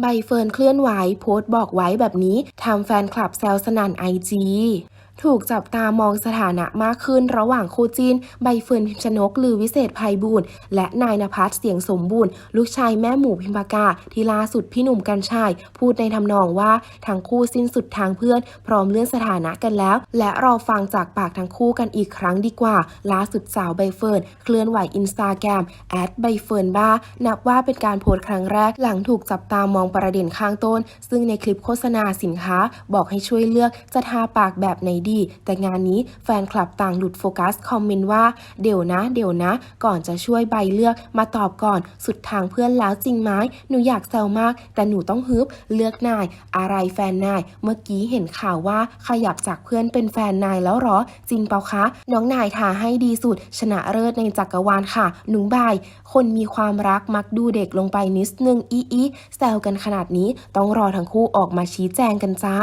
ใบเฟิร์นเคลื่อนไหวโพสต์บอกไว้แบบนี้ทำแฟนคลับแซวสนั่นไอจี ถูกจับตามองสถานะมากขึ้นระหว่างคู่จีน ใบเฟิร์นพิมชนกลือวิเศษภัยบูรณ์และนายนภัสเสียงสมบูรณ์ ลูกชายแม่หมูพิมพากา ที่ล่าสุดพี่หนุ่มกัญชัยพูดในทำนองว่าทั้งคู่สิ้นสุดทางเพื่อน พร้อมเลื่อนสถานะกันแล้ว และเราฟังจากปากทั้งคู่กันอีกครั้งดีกว่า ล่าสุดสาวใบเฟิร์นเคลื่อนไหวอินสตาแกรมแอดใบเฟิร์นบ้านับว่าเป็นการโพสต์ครั้งแรกหลังถูกจับตามองประเด็นข้างต้น ซึ่งในคลิปโฆษณาสินค้าบอกให้ช่วยเลือกจะทาปากแบบไหนดี แต่งานนี้แฟนคลับต่างหลุดโฟกัสคอมเมนต์ว่า เดี๋ยวนะ เดี๋ยวนะ ก่อนจะช่วยใบเลือกมาตอบก่อน สุดทางเพื่อนแล้วจริงไหมหนูอยากแซวมาก แต่หนูต้องฮึบเลือกนาย อะไรแฟนนาย เมื่อกี้เห็นข่าวว่าขยับจากเพื่อนเป็นแฟนนายแล้วหรอ จริงเปล่าคะ น้องนายทาให้ดีสุด ชนะเลิศในจักรวาลค่ะ หนุ่งบาย คนมีความรักมักดูเด็กลงไปนิดนึงอีอีแซวกันขนาดนี้ต้องรอทั้งคู่ออกมาชี้แจงกันจ้า